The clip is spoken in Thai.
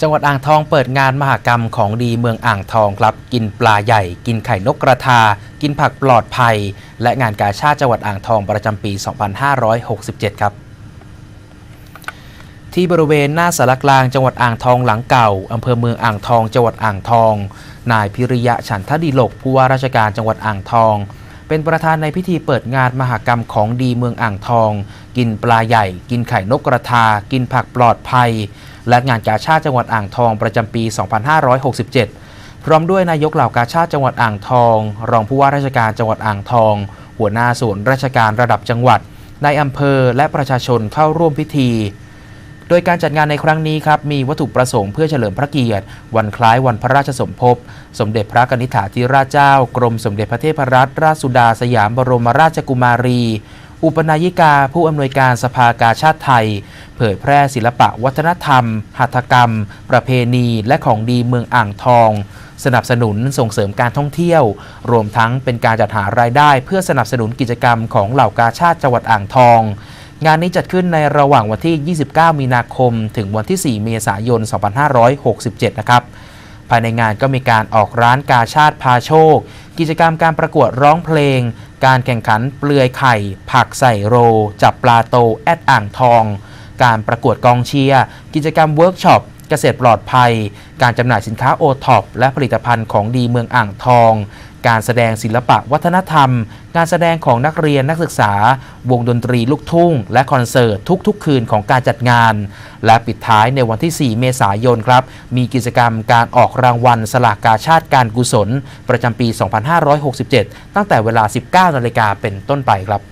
จังหวัดอ่างทองเปิดงานมหกรรมของดีเมืองอ่างทองครับ กินปลาใหญ่ กินไข่นกกระทา กินผักปลอดภัย และงานกาชาติจังหวัดอ่างทองประจำปี 2567 ครับ ที่บริเวณหน้าสารกลางจังหวัดอ่างทองหลังเก่าอำเภอเมืองอ่างทอง จังหวัดอ่างทอง นายพิริยะฉันทดิลกผู้ว่าราชการจังหวัดอ่างทอง เป็นประธานในพิธีเปิดงานมหกรรมของดีเมืองอ่างทอง กินปลาใหญ่ กินไข่นกกระทา กินผักปลอดภัย และงานกาชาติจังหวัดอ่างทองประจำปี 2567 พร้อมด้วยนายกเหล่ากาชาติจังหวัดอ่างทอง รองผู้ว่าราชการจังหวัดอ่างทอง หัวหน้าส่วนราชการระดับจังหวัด ในอำเภอและประชาชนเข้าร่วมพิธี โดยการจัดงานในครั้งนี้ครับมีวัตถุประสงค์เพื่อเฉลิมพระเกียรติ วันคล้ายวันพระราชสมภพ สมเด็จพระกนิษฐาธิราชเจ้า กรมสมเด็จพระเทพรัตนราชสุดาสยามบรมราชกุมารี อุปนายิกาผู้อำนวยการสภากาชาติไทย เผยแพร่ศิลปะวัฒนธรรม หัตถกรรม ประเพณี และของดีเมืองอ่างทองสนับสนุนส่งเสริมการท่องเที่ยว รวมทั้งเป็นการจัดหารายได้เพื่อสนับสนุนกิจกรรมของเหล่ากาชาติจังหวัดอ่างทอง งานนี้จัดขึ้นในระหว่างวันที่ 29 มีนาคม ถึงวันที่ 4 เมษายน 2567 นะครับ ภายในงานก็มีการออกร้านกาชาติพาโชค กิจกรรมการประกวดร้องเพลง การแข่งขันเปลือยไข่ ผักใส่โร จับปลาโตแอดอ่างทอง การประกวดกองเชียร์ กิจกรรมเวิร์กช็อป เกษตรปลอดภัย การจำหน่ายสินค้าโอท็อปและผลิตภัณฑ์ของดีเมืองอ่างทอง การแสดงศิลปะวัฒนธรรม การแสดงของนักเรียนนักศึกษา วงดนตรีลูกทุ่ง และคอนเสิร์ตทุกๆ คืนของการจัดงาน และปิดท้ายในวันที่ 4 เมษายนครับ มีกิจกรรมการออกรางวัลสลากกาชาติการกุศล ประจำปี 2567 ตั้งแต่เวลา 19นาฬิกาเป็นต้นไปครับ